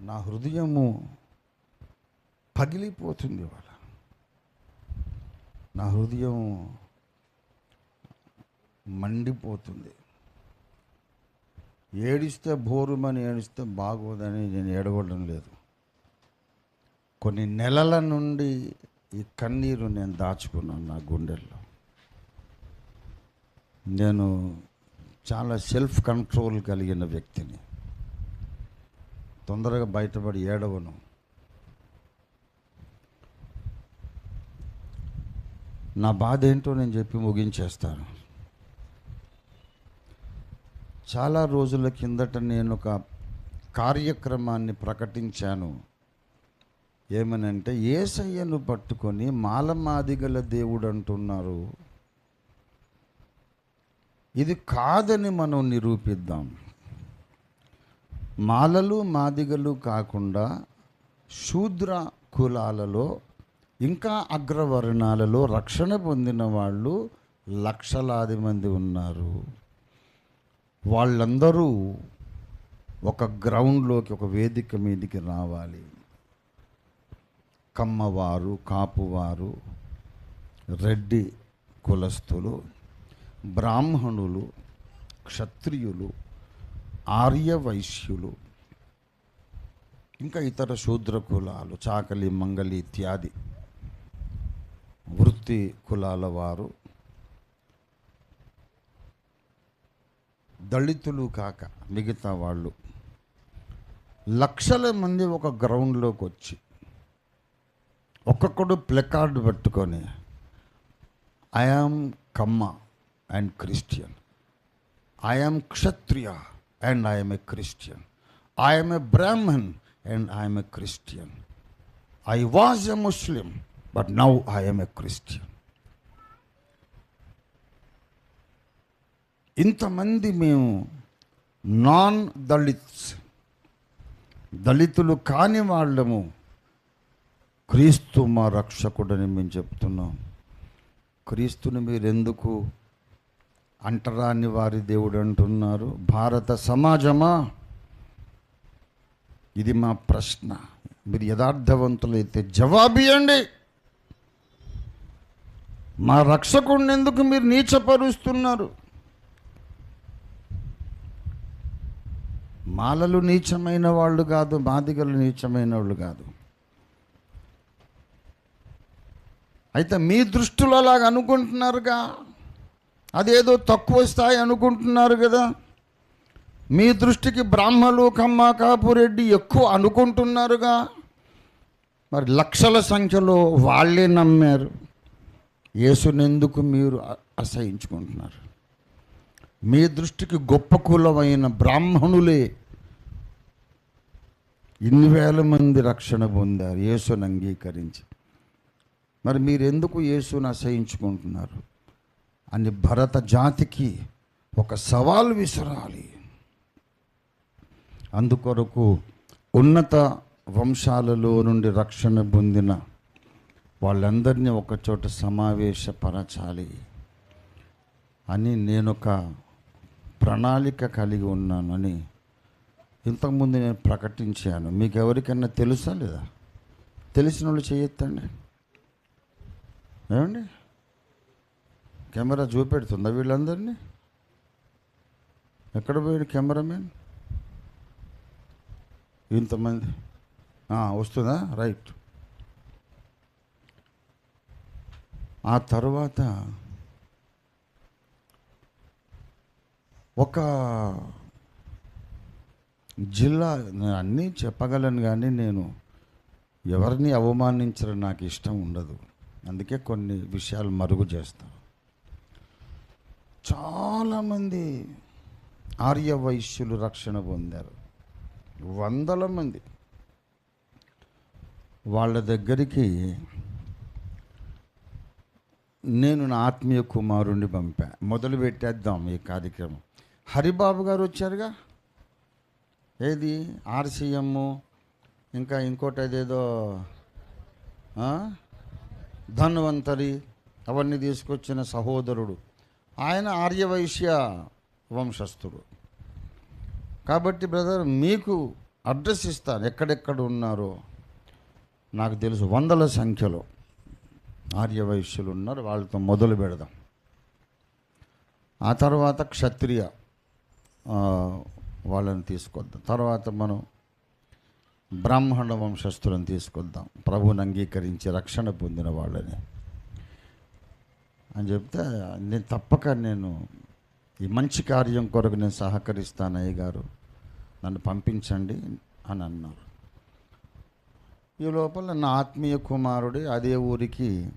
నా హృదయము పగిలిపోతుంది ఇవాళ. నా హృదయం మండిపోతుంది. ఏడిస్తే బోరుమని ఏడిస్తే బాగోదని నేను ఏడవడం లేదు. కొన్ని నెలల నుండి ఈ కన్నీరు నేను దాచుకున్నాను నా గుండెల్లో. నేను చాలా సెల్ఫ్ కంట్రోల్ కలిగిన వ్యక్తిని. తొందరగా బయటపడి ఏడవను. నా బాధ ఏంటో నేను చెప్పి ముగించేస్తాను. చాలా రోజుల కిందట నేను ఒక కార్యక్రమాన్ని ప్రకటించాను. ఏమనంటే ఏసయ్యను పట్టుకొని మాలమాదిగల దేవుడు అంటున్నారు ఇది కాదని మనం నిరూపిద్దాం. మాలలు మాదిగలు కాకుండా శూద్ర కులాలలో ఇంకా అగ్రవర్ణాలలో రక్షణ పొందిన వాళ్ళు లక్షలాది మంది ఉన్నారు. వాళ్ళందరూ ఒక గ్రౌండ్లోకి ఒక వేదిక మీదకి రావాలి. కమ్మవారు కాపువారు రెడ్డి కులస్తులు బ్రాహ్మణులు క్షత్రియులు ఆర్య వైశ్యులు ఇంకా ఇతర శూద్ర కులాలు చాకలి మంగలి ఇత్యాది వృత్తి కులాల వారు దళితులు కాక మిగతా వాళ్ళు లక్షల మంది ఒక గ్రౌండ్లోకి వచ్చి ఒక్కొక్కడు ప్లెకార్డు పెట్టుకొని I am Kamma and Christian I am Kshatriya and I am a Christian I am a Brahmin and I am a Christian I was a Muslim but now I am a Christian ఇంతమంది మేము non Dalits దళితులు కాని వాళ్ళము. క్రీస్తు మా రక్షకుడని మేము చెప్తున్నాం. క్రీస్తుని మీరెందుకు అంటరాని వారి దేవుడు అంటున్నారు భారత సమాజమా? ఇది మా ప్రశ్న. మీరు యథార్థవంతులైతే జవాబియండి మా రక్షకుడిని ఎందుకు మీరు నీచపరుస్తున్నారు? మాలలు నీచమైన వాళ్ళు కాదు మాదిగలు నీచమైన వాళ్ళు కాదు. అయితే మీ దృష్టిలో అలాగ అనుకుంటున్నారుగా? అదేదో తక్కువ స్థాయి అనుకుంటున్నారు కదా. మీ దృష్టికి బ్రాహ్మలు కమ్మ కాపురెడ్డి ఎక్కువ అనుకుంటున్నారుగా. మరి లక్షల సంఖ్యలో వాళ్ళే నమ్మారు. యేసునెందుకు మీరు అసహించుకుంటున్నారు? మీ దృష్టికి గొప్ప కులమైన బ్రాహ్మణులే ఇన్ని వేల మంది రక్షణ పొందారు యేసుని అంగీకరించి. మరి మీరు ఎందుకు యేసుని అసహించుకుంటున్నారు? అని భరత జాతికి ఒక సవాల్ విసరాలి. అందుకొరకు ఉన్నత వంశాలలో నుండి రక్షణ పొందిన వాళ్ళందరినీ ఒకచోట సమావేశపరచాలి అని నేను ఒక ప్రణాళిక కలిగి ఉన్నానని ఇంతకుముందు నేను ప్రకటించాను. మీకు ఎవరికైనా తెలుసా లేదా? తెలిసిన వాళ్ళు చేయొద్దండి. ఏమండి? కెమెరా చూపెడుతుందా వీళ్ళందరినీ? ఎక్కడ పోయాడు కెమెరామెన్ ఇంతమంది. వస్తుందా? రైట్. ఆ తర్వాత ఒక జిల్లా నేను అన్నీ చెప్పగలను కానీ నేను ఎవరిని అవమానించడం నాకు ఇష్టం ఉండదు. అందుకే కొన్ని విషయాలు మరుగు చేస్తాను చాలామంది ఆర్య వైశ్యులు రక్షణ పొందారు. వందల మంది. వాళ్ళ దగ్గరికి నేను నా ఆత్మీయ కుమారుణ్ణి పంపా. మొదలు పెట్టేద్దాం ఈ కార్యక్రమం. హరిబాబు గారు వచ్చారుగా? ఏది? ఆర్సీఎం ఇంకా ఇంకోటి అదేదో ధన్వంతరి. అవన్నీ తీసుకొచ్చిన సహోదరుడు. ఆయన ఆర్యవైశ్య వంశస్థుడు. కాబట్టి బ్రదర్ మీకు అడ్రస్ ఇస్తాను. ఎక్కడెక్కడ ఉన్నారో నాకు తెలుసు. వందల సంఖ్యలో ఆర్యవైశ్యులు ఉన్నారు. వాళ్ళతో మొదలు పెడదాం. ఆ తర్వాత క్షత్రియ వాళ్ళని తీసుకొద్దాం. తర్వాత మనం బ్రాహ్మణ వంశస్థులను తీసుకొద్దాం. ప్రభుని అంగీకరించి రక్షణ పొందిన వాళ్ళని. అని చెప్తే నేను తప్పక నేను ఈ మంచి కార్యం కొరకు నేను సహకరిస్తాను అయ్య గారు నన్ను పంపించండి అని అన్నారు. ఈ లోపల నా ఆత్మీయ కుమారుడు అదే ఊరికి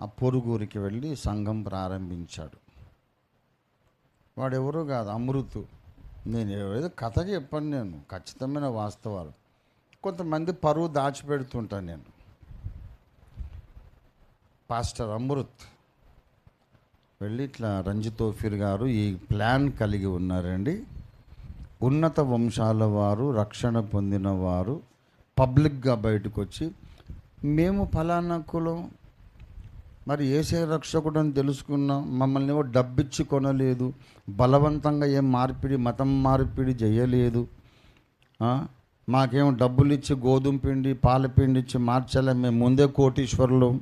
ఆ పొరుగురికి వెళ్ళి సంఘం ప్రారంభించాడు. వాడెవరూ కాదు అమృతు. నేను ఏదో కథ చెప్పాను నేను ఖచ్చితమైన వాస్తవాలు. కొంతమంది పరువు దాచిపెడుతుంటాను నేను. పాస్టర్ అమృత్. వెళ్ళి ఇట్లా రంజితోఫీర్ గారు ఈ ప్లాన్ కలిగి ఉన్నారండి. ఉన్నత వంశాల వారు రక్షణ పొందిన వారు పబ్లిక్గా బయటకు వచ్చి మేము ఫలానా కులం. మరి ఏసే రక్షకుడు అని తెలుసుకున్నాం. మమ్మల్ని ఏమో డబ్బిచ్చి కొనలేదు. బలవంతంగా ఏం మార్పిడి మతం మార్పిడి చేయలేదు మాకేమో డబ్బులు ఇచ్చి గోధుమ పిండి పాల పిండి ఇచ్చి మార్చాలి. మేము ముందే కోటీశ్వరులు.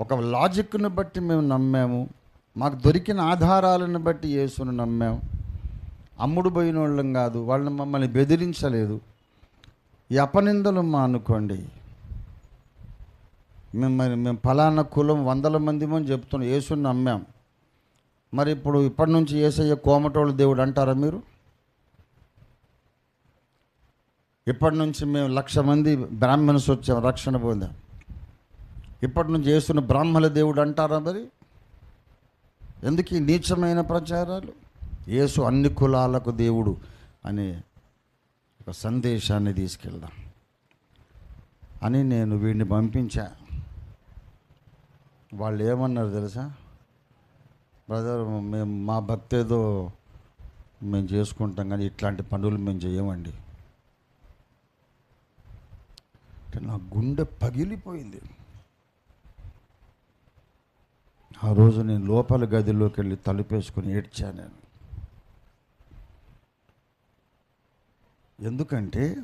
ఒక లాజిక్ను బట్టి మేము నమ్మాము. మాకు దొరికిన ఆధారాలను బట్టి యేసును నమ్మాము. అమ్ముడు పోయిన వాళ్ళం కాదు వాళ్ళని మమ్మల్ని బెదిరించలేదు. ఈ అపనిందలు మానుకోండి. మేము మరి మేము ఫలానా కులం వందల మంది అని చెప్తున్నాం యేసుని నమ్మాం. మరి ఇప్పుడు ఇప్పటి నుంచి ఏసయ్య కోమటోళ్ళ దేవుడు అంటారా మీరు? ఇప్పటి నుంచి మేము లక్ష మంది బ్రాహ్మణ్స్ వచ్చాం రక్షణ పొందాం. ఇప్పటి నుంచి చేస్తున్న బ్రాహ్మణ దేవుడు అంటారా మరి? ఎందుకు ఈ నీచమైన ప్రచారాలు? యేసు అన్ని కులాలకు దేవుడు అనే ఒక సందేశాన్ని తీసుకెళ్దాం. అని నేను వీడిని పంపించా. వాళ్ళు ఏమన్నారు తెలుసా? బ్రదర్ మేము మా భక్తి ఏదో మేము చేసుకుంటాం కానీ ఇట్లాంటి పనులు మేము చేయమండి. అంటే నా గుండె పగిలిపోయింది. ఆ రోజు నేను లోపల గదిలోకి వెళ్ళి తలుపేసుకుని ఏడ్చా నేను. ఎందుకంటే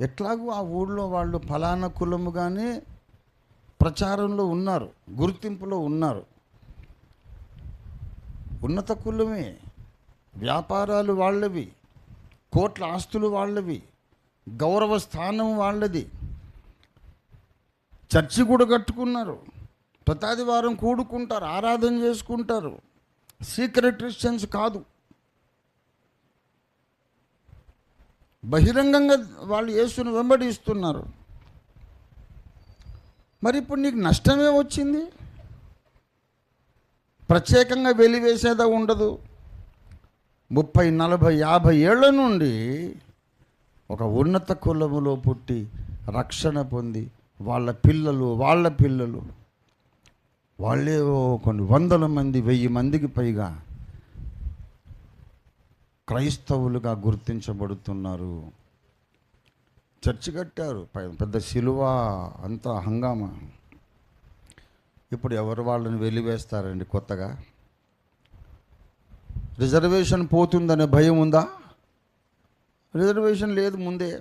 ఎట్లాగూ ఆ ఊళ్ళో వాళ్ళు ఫలానా కులముగానే ప్రచారంలో ఉన్నారు గుర్తింపులో ఉన్నారు. ఉన్నత కులమే వ్యాపారాలు వాళ్ళవి కోట్ల ఆస్తులు వాళ్ళవి గౌరవ స్థానం వాళ్ళది. చర్చి కూడా కట్టుకున్నారు. ప్రతాదివారం కూడుకుంటారు ఆరాధన చేసుకుంటారు. సీక్రెట్ క్రిస్టియన్స్ కాదు. బహిరంగంగా వాళ్ళు యేసును వెంబడిస్తున్నారు. మరి ఇప్పుడు నీకు నష్టమే వచ్చింది? ప్రత్యేకంగా వెలివేసేదా ఉండదు. ముప్పై నలభై యాభై ఏళ్ళ నుండి ఒక ఉన్నత కులములో పుట్టి రక్షణ పొంది వాళ్ళ పిల్లలు వాళ్ళ పిల్లలు వాళ్ళే కొన్ని వందల మంది వెయ్యి మందికి పైగా క్రైస్తవులుగా గుర్తించబడుతున్నారు. చర్చి కట్టారు పై- పెద్ద శిలువ అంతా హంగామా. ఇప్పుడు ఎవరు వాళ్ళని వెలివేస్తారండి కొత్తగా? రిజర్వేషన్ పోతుందనే భయం ఉందా? రిజర్వేషన్ లేదు ముందే.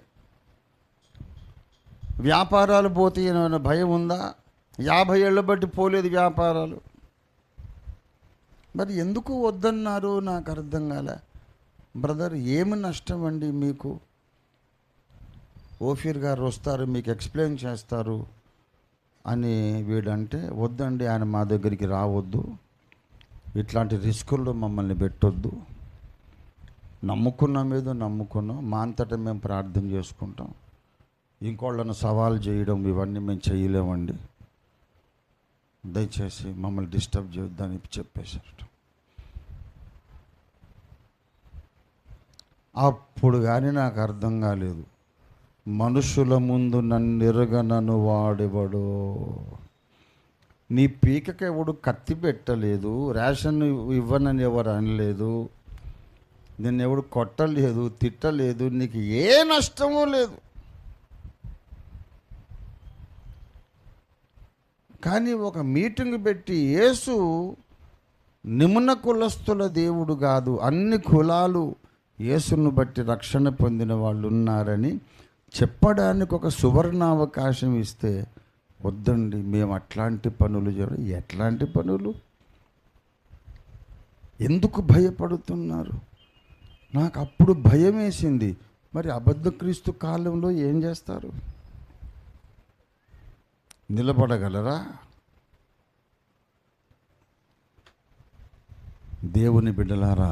వ్యాపారాలు పోతాయనే భయం ఉందా? యాభై ఏళ్ళ బట్టి పోలేదు వ్యాపారాలు. మరి ఎందుకు వద్దన్నారు నాకు అర్థం కాలే. బ్రదర్ ఏమి నష్టం అండి మీకు? ఓఫీర్ గారు వస్తారు మీకు ఎక్స్ప్లెయిన్ చేస్తారు అని వీడంటే వద్దండి ఆయన మా దగ్గరికి రావద్దు. ఇట్లాంటి రిస్కుల్లో మమ్మల్ని పెట్టొద్దు. నమ్ముకున్న మీద నమ్ముకున్నాం మా అంతటా మేము ప్రార్థన చేసుకుంటాం. ఇంకోళ్ళను సవాల్ చేయడం ఇవన్నీ మేము చేయలేమండి. దయచేసి మమ్మల్ని డిస్టర్బ్ చేయొద్దని చెప్పేశారట. అప్పుడు కానీ నాకు అర్థం కాలేదు. మనుషుల ముందు నన్ను ఎరగనను వాడెవడో. నీ పీకకి ఎవడు కత్తి పెట్టలేదు రేషన్ ఇవ్వనని ఎవరు అనలేదు. నిన్ను ఎవడు కొట్టలేదు తిట్టలేదు నీకు ఏ నష్టమూ లేదు. కానీ ఒక మీటింగ్ పెట్టి యేసు నిమ్న కులస్తుల దేవుడు కాదు అన్ని కులాలు యేసును బట్టి రక్షణ పొందిన వాళ్ళు ఉన్నారని చెప్పడానికి ఒక సువర్ణావకాశం ఇస్తే వద్దండి మేము అట్లాంటి పనులు చేయడం ఎట్లాంటి పనులు? ఎందుకు భయపడుతున్నారు? నాకు అప్పుడు భయం వేసింది మరి అబద్ధ క్రీస్తు కాలంలో ఏం చేస్తారు? నిలబడగలరా? దేవుని బిడ్డలారా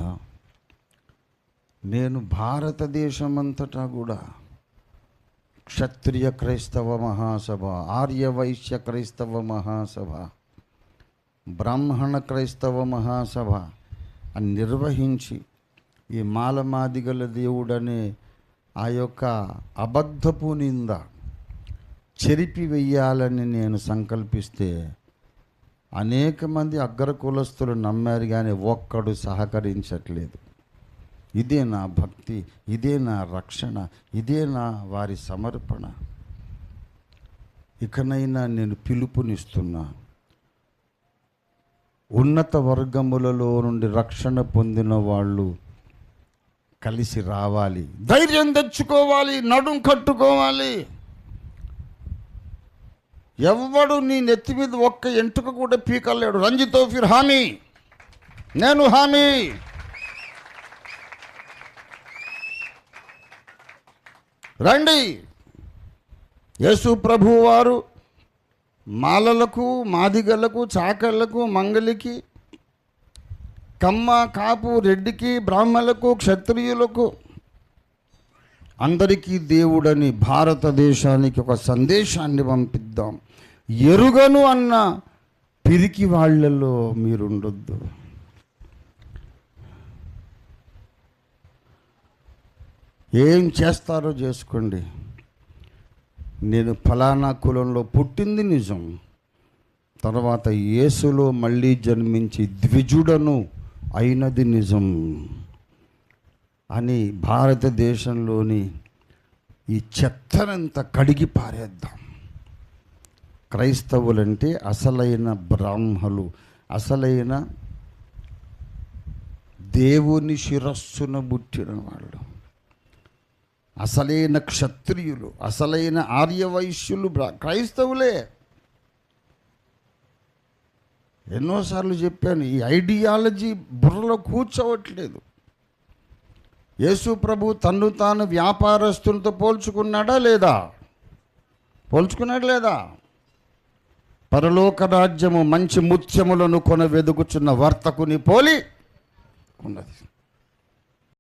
నేను భారతదేశమంతటా కూడా క్షత్రియ క్రైస్తవ మహాసభ ఆర్య వైశ్య క్రైస్తవ మహాసభ బ్రాహ్మణ క్రైస్తవ మహాసభ అని నిర్వహించి ఈ మాలమాదిగల దేవుడనే ఆ యొక్క అబద్ధపు నింద చెరిపి వెయ్యాలని నేను సంకల్పిస్తే అనేక మంది అగ్ర కులస్తులు నమ్మారు కానీ ఒక్కడు సహకరించట్లేదు. ఇదే నా భక్తి ఇదే నా రక్షణ ఇదే నా వారి సమర్పణ. ఇకనైనా నేను పిలుపునిస్తున్నా. ఉన్నత వర్గములలో నుండి రక్షణ పొందిన వాళ్ళు కలిసి రావాలి. ధైర్యం తెచ్చుకోవాలి నడుం కట్టుకోవాలి. ఎవడు నీ నెత్తి మీద ఒక్క ఎంటుక కూడా పీకలేడు. రంజితో ఫిర్ హామీ. నేను హామీ. రండి. యేసు ప్రభు వారు మాలలకు మాదిగలకు చాకళ్ళకు మంగలికి కమ్మ కాపు రెడ్డికి బ్రాహ్మణులకు క్షత్రియులకు అందరికీ దేవుడని భారతదేశానికి ఒక సందేశాన్ని పంపిద్దాం. ఎరుగను అన్న పిరికి వాళ్ళలో మీరుండొద్దు. ఏం చేస్తారో చేసుకోండి. నేను ఫలానా కులంలో పుట్టింది నిజం. తర్వాత యేసులో మళ్ళీ జన్మించి ద్విజుడను అయినది నిజం. అని భారతదేశంలోని ఈ చెత్తనంతా కడిగి పారేద్దాం. క్రైస్తవులంటే అసలైన బ్రాహ్మలు అసలైన దేవుని శిరస్సున పుట్టిన వాళ్ళు అసలైన క్షత్రియులు అసలైన ఆర్యవైశ్యులు బ్రా క్రైస్తవులే. ఎన్నోసార్లు చెప్పాను ఈ ఐడియాలజీ బుర్రలో కూర్చోవట్లేదు. యేసు ప్రభు తన్ను తాను వ్యాపారస్తులతో పోల్చుకున్నాడా లేదా? పోల్చుకున్నాడు లేదా? పరలోక రాజ్యము మంచి ముత్యములను కొన వెదుకుచున్న వర్తకుని పోలి ఉన్నది.